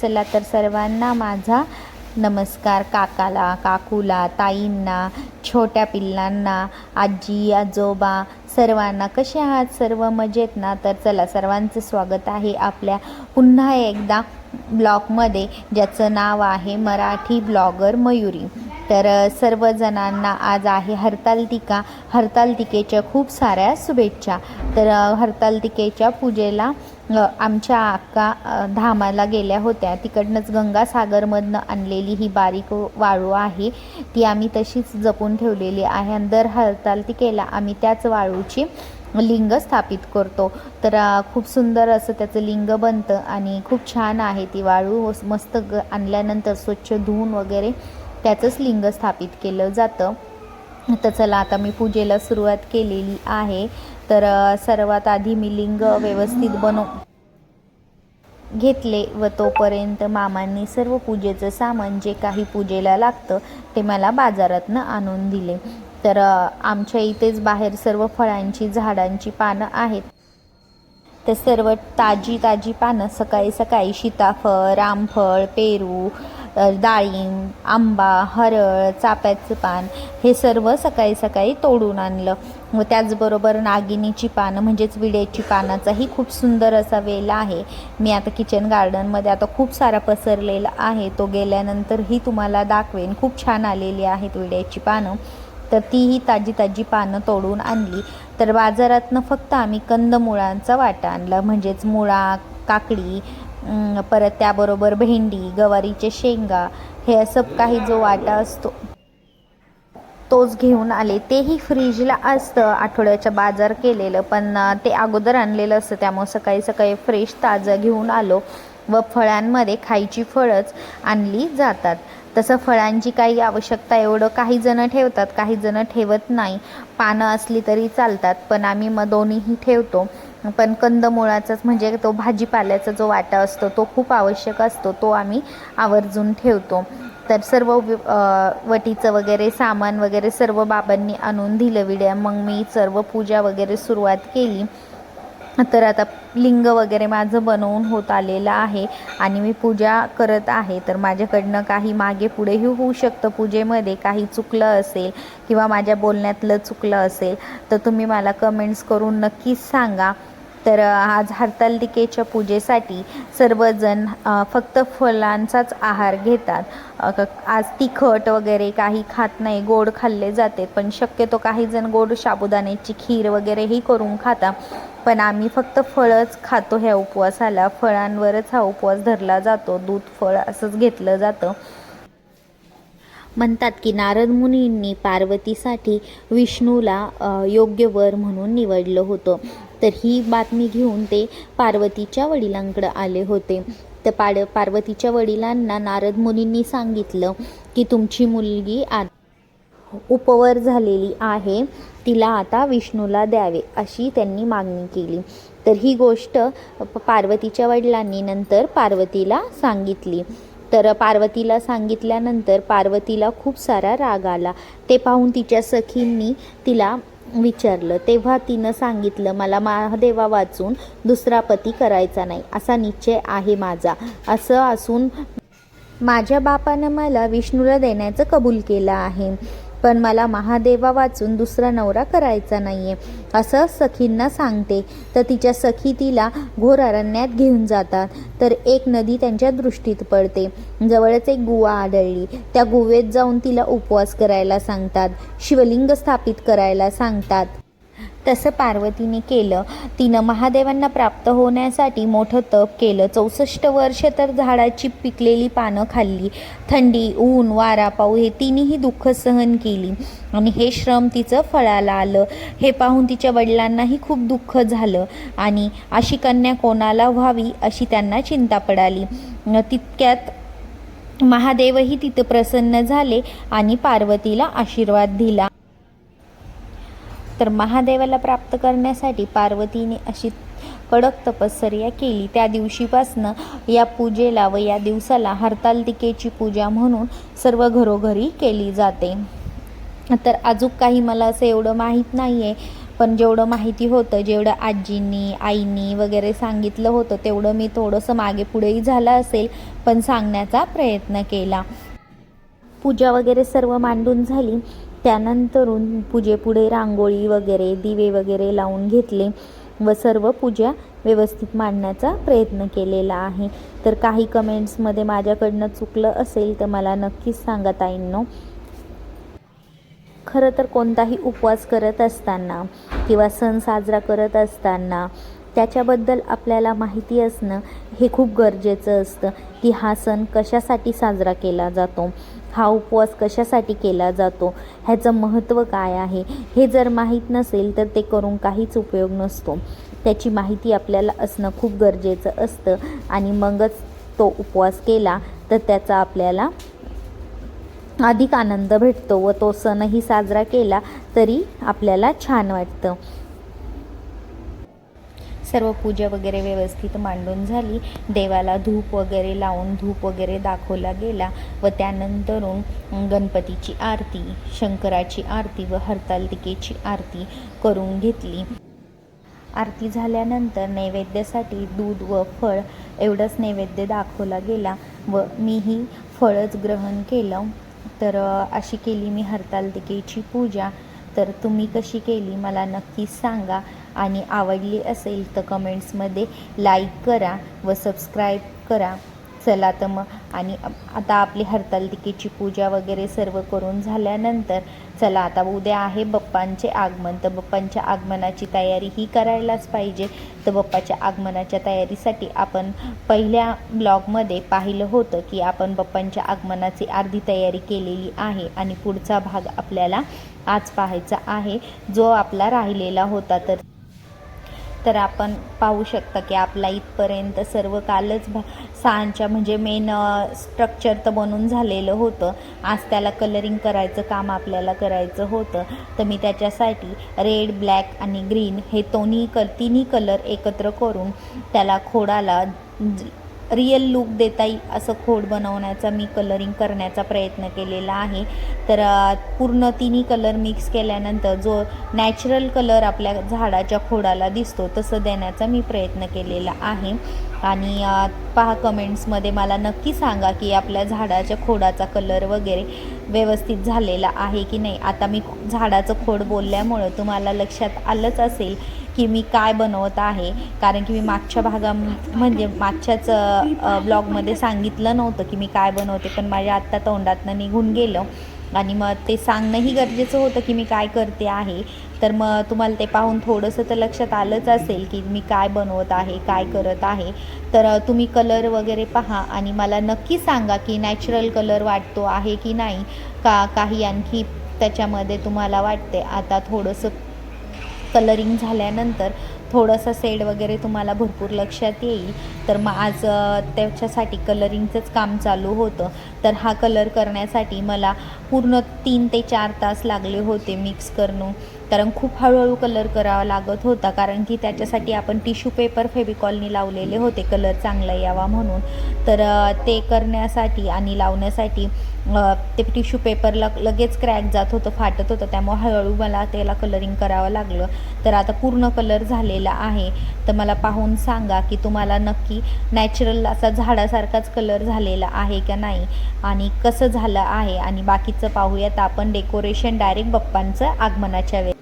चला तर सर्वांना माझा नमस्कार काकाला काकूला ताईंना छोट्या पिल्लांना आजी आजोबा सर्वांना. कसे आहात सर्व? मजेत ना? तर चला सर्वांचं स्वागत आहे आपल्या पुन्हा एकदा ब्लॉगमध्ये ज्याचं नाव आहे मराठी ब्लॉगर मयुरी. तर सर्वजणांना आज आहे हरतालतिका हरतालतिकेच्या खूप साऱ्या शुभेच्छा. तर हरतालतिकेच्या पूजेला आमच्या अक्का धामाला गेल्या होत्या. तिकडनंच गंगासागरमधनं आणलेली ही बारीक वाळू आहे. ती आम्ही तशीच जपून ठेवलेली आहे. आणि दर हरतालतिकेला आम्ही त्याच वाळूची लिंग स्थापित करतो. तर खूप सुंदर असं त्याचं लिंग बनतं आणि खूप छान आहे ती वाळू. मस्त ग आणल्यानंतर स्वच्छ धुवून वगैरे त्याचंच लिंग स्थापित केलं जातं. तर चला आता मी पूजेला सुरुवात केलेली आहे. तर सर्वात आधी मी लिंग व्यवस्थित बनव घेतले व तोपर्यंत मामांनी सर्व पूजेचं सामान जे काही पूजेला लागतं ते मला बाजारातनं आणून दिले. तर आमच्या इथेच बाहेर सर्व फळांची झाडांची पानं आहेत. तर सर्व ताजी ताजी पानं सकाळी सकाळी सीताफळ रामफळ पेरू डाळिंब आंबा हरळ चाप्याचं पान हे सर्व सकाळी सकाळी तोडून आणलं. व त्याचबरोबर नागिनीची पानं म्हणजेच विड्याची पानाचाही खूप सुंदर असा वेल आहे. मी आता किचन गार्डनमध्ये आता खूप सारा पसरलेला आहे. तो गेल्यानंतरही तुम्हाला दाखवेन. खूप छान आलेली आहेत विड्याची पानं. तर तीही ताजी ताजी पानं तोडून आणली. तर बाजारातनं फक्त आम्ही कंदमुळांचा वाटा आणला. म्हणजेच मुळा काकडी परत त्याबरोबर भेंडी गवारीचे शेंगा हे असं काही जो वाटा असतो तोच घेऊन आले. तेही फ्रीजला असतं आठवड्याच्या बाजार केलेलं पण ते अगोदर आणलेलं असतं. त्यामुळं सकाळी सकाळी फ्रेश ताजं घेऊन आलो व फळांमध्ये खायची फळंच आणली जातात. तसं फळांची काही आवश्यकता एवढं काही जणं ठेवतात काही जणं ठेवत नाही. पानं असली तरी चालतात पण आम्ही मग दोन्हीही ठेवतो. पण कंदमुळाचाच म्हणजे तो भाजीपाल्याचा जो वाटा असतो तो खूप आवश्यक असतो तो आम्ही आवर्जून ठेवतो. तर सर्व वटीचं वगैरे सामान वगैरे सर्व बाबांनी आणून दिलं विड्या. मग मी सर्व पूजा वगैरे सुरुवात केली. तर आता लिंग वगैरे माझं बनवून होत आलेलं आहे आणि मी पूजा करत आहे. तर माझ्याकडनं काही मागे पुढेही होऊ शकतं पूजेमध्ये. काही चुकलं असेल किंवा माझ्या बोलण्यातलं चुकलं असेल तर तुम्ही मला कमेंट्स करून नक्कीच सांगा. तर आज हरतालिकेच्या पूजेसाठी सर्वजण फक्त फळांचाच आहार घेतात. आज तिखट वगैरे काही खात नाही गोड खाल्ले जाते पण शक्यतो काही जण गोड साबुदाण्याची खीर वगैरेही करून खाता. पण आम्ही फक्त फळच खातो ह्या उपवासाला. फळांवरच हा उपवास धरला जातो. दूध फळ असंच घेतलं जातं. म्हणतात की नारद मुनींनी पार्वतीसाठी विष्णूला योग्य वर म्हणून निवडलं होतं. तर ही बातमी घेऊन ते पार्वतीच्या वडिलांकडे आले होते. तर पाड पार्वतीच्या वडिलांना नारद मुनींनी सांगितलं की तुमची मुलगी आ उपवर झालेली आहे. तिला आता विष्णूला द्यावे अशी त्यांनी मागणी केली. तर ही गोष्ट प- पार्वतीच्या वडिलांनी नंतर पार्वतीला सांगितली. तर पार्वतीला सांगितल्यानंतर पार्वतीला खूप सारा राग आला. ते पाहून तिच्या सखींनी तिला विचारलं तेव्हा तिनं सांगितलं मला महादेवा वाचून दुसरा पती करायचा नाही असा निश्चय आहे माझा. असं असून माझ्या बापानं मला विष्णूला देण्याचं कबूल केलं आहे. पण मला महादेवा वाचून दुसरा नवरा करायचा नाही आहे असं सखींना सांगते. तर तिच्या सखी तिला घोर अरण्यात घेऊन जातात. तर एक नदी त्यांच्या दृष्टीत पडते. जवळच एक गुवा आढळली. त्या गुवेत जाऊन तिला उपवास करायला सांगतात. शिवलिंग स्थापित करायला सांगतात. तसं पार्वतीने केलं. तिनं महादेवांना प्राप्त होण्यासाठी मोठं तप केलं. चौसष्ट वर्ष तर झाडाची पिकलेली पानं खाल्ली. थंडी ऊन वारा पाऊ हे तिनेही दुःख सहन केली. आणि हे श्रम तिचं फळाला आलं. हे पाहून तिच्या वडिलांनाही खूप दुःख झालं. आणि अशी कन्या कोणाला व्हावी अशी त्यांना चिंता पडाली. तितक्यात महादेवही तिथं प्रसन्न झाले आणि पार्वतीला आशीर्वाद दिला. तर महादेवाला प्राप्त करण्यासाठी पार्वतीने अशी कडक तपश्चर्या केली. त्या दिवशीपासनं या पूजेला व या दिवसाला हरतालिकेची पूजा म्हणून सर्व घरोघरी केली जाते. तर अजून काही मला असं एवढं माहीत नाही आहे पण जेवढं माहिती होतं जेवढं आजींनी आईनी वगैरे सांगितलं होतं तेवढं मी थोडंसं मागे पुढेही झालं असेल पण सांगण्याचा प्रयत्न केला. पूजा वगैरे सर्व मांडून झाली. त्यानंतरून पूजेपुढे रांगोळी वगैरे दिवे वगैरे लावून घेतले व सर्व पूजा व्यवस्थित मांडण्याचा प्रयत्न केलेला आहे. तर काही कमेंट्समध्ये माझ्याकडनं चुकलं असेल तर मला नक्कीच सांगा ताईंनो. खरं तर कोणताही उपवास करत असताना किंवा सण साजरा करत असताना त्याच्याबद्दल आपल्याला माहिती असणं हे खूप गरजेचं असतं की हा सण कशासाठी साजरा केला जातो. हा उपवास कशासाठी केला जातो? ह्याचं महत्त्व काय आहे? हे जर माहीत नसेल तर ते करून काहीच उपयोग नसतो. त्याची माहिती आपल्याला असणं खूप गरजेचं असतं आणि मगच तो उपवास केला तर त्याचा आपल्याला अधिक आनंद भेटतो व तो सणही साजरा केला तरी आपल्याला छान वाटतं. सर्व पूजा वगैरे व्यवस्थित मांडून झाली. देवाला धूप वगैरे लावून धूप वगैरे दाखवला गेला व त्यानंतरून गणपतीची आरती शंकराची आरती व हरतालिकेची आरती करून घेतली. आरती झाल्यानंतर नैवेद्यासाठी दूध व फळ एवढंच नैवेद्य दाखवला गेला व मीही फळच ग्रहण केलं. तर अशी केली मी हरतालिकेची पूजा. तर तुम्ही कशी केली? मला नक्कीच सांगा. आणि आवडली असेल तर कमेंट्समध्ये लाईक करा व सबस्क्राईब करा. चला तर मग. आणि आता आपली हरतालिकेची पूजा वगैरे सर्व करून झाल्यानंतर चला आता उद्या आहे बप्पांचे आगमन. तर बप्पांच्या आगमनाची तयारी ही करायलाच पाहिजे. तर बप्पाच्या आगमनाच्या तयारीसाठी आपण पहिल्या ब्लॉगमध्ये पाहिलं होतं की आपण बप्पांच्या आगमनाची अर्धी तयारी केलेली आहे आणि पुढचा भाग आपल्याला आज पाहायचा आहे. जो आपला राहिलेला होता तर तर आपण पाहू शकता की आपला इथपर्यंत सर्व कालच भा सांच्या म्हणजे मेन स्ट्रक्चर तर बनून झालेलं होतं. आज त्याला कलरिंग करायचं काम आपल्याला करायचं होतं. तर मी त्याच्यासाठी रेड ब्लॅक आणि ग्रीन हे दोन्ही क तिन्ही कलर एकत्र करून त्याला खोडाला रिअल लुक देता येईल असं खोड बनवण्याचा मी कलरिंग करण्याचा प्रयत्न केलेला आहे. तर पूर्ण तिन्ही कलर मिक्स केल्यानंतर जो नॅचरल कलर आपल्या झाडाच्या खोडाला दिसतो तसं देण्याचा मी प्रयत्न केलेला आहे. आणि पहा कमेंट्समध्ये मला नक्की सांगा की आपल्या झाडाच्या खोडाचा कलर वगैरे व्यवस्थित झालेला आहे की नाही. आता मी झाडाचं खोड बोलल्यामुळं तुम्हाला लक्षात आलंच असेल की मी काय बनवत आहे. कारण की मी मागच्या भागा म्हणजे मागच्याच ब्लॉगमध्ये सांगितलं नव्हतं की मी काय बनवते. पण माझ्या आत्ता तोंडातनं निघून गेलं. आणि मग ते सांगणंही गरजेचं होतं की मी काय करते आहे. तर मग तुम्हाला ते पाहून थोडंसं तर लक्षात आलंच असेल की मी काय बनवत आहे काय करत आहे. तर तुम्ही कलर वगैरे पहा आणि मला नक्की सांगा की नॅचरल कलर वाटतो आहे की नाही. का काही आणखी त्याच्यामध्ये तुम्हाला वाटते. आता थोडंसं कलरिंग झाल्यानंतर थोडंसं सेड वगैरे तुम्हाला भरपूर लक्षात येईल. तर मग आज त्याच्यासाठी कलरिंगचंच काम चालू होतं. तर हा कलर करण्यासाठी मला पूर्ण तीन ते चार तास लागले होते मिक्स करणं. कारण खूप हळूहळू कलर करावा लागत होता. कारण की त्याच्यासाठी आपण टिश्यू पेपर फेविकॉलनी लावलेले होते. कलर चांगला यावा म्हणून. तर ते करण्यासाठी आणि लावण्यासाठी ते टिश्यू पेपरला लगेच क्रॅक जात होतं फाटत होतं. त्यामुळे हळूहळू मला त्याला कलरिंग करावं लागलं. तर आता पूर्ण कलर झालेला आहे. तर मला पाहून सांगा की तुम्हाला नक्की नॅचरल असा झाडासारखाच कलर झालेला आहे का नाही आणि कसं झालं आहे आणि बाकीचं पाहूयात. आपण डेकोरेशन डायरेक्ट बाप्पांचं आगमनाच्या वेळी.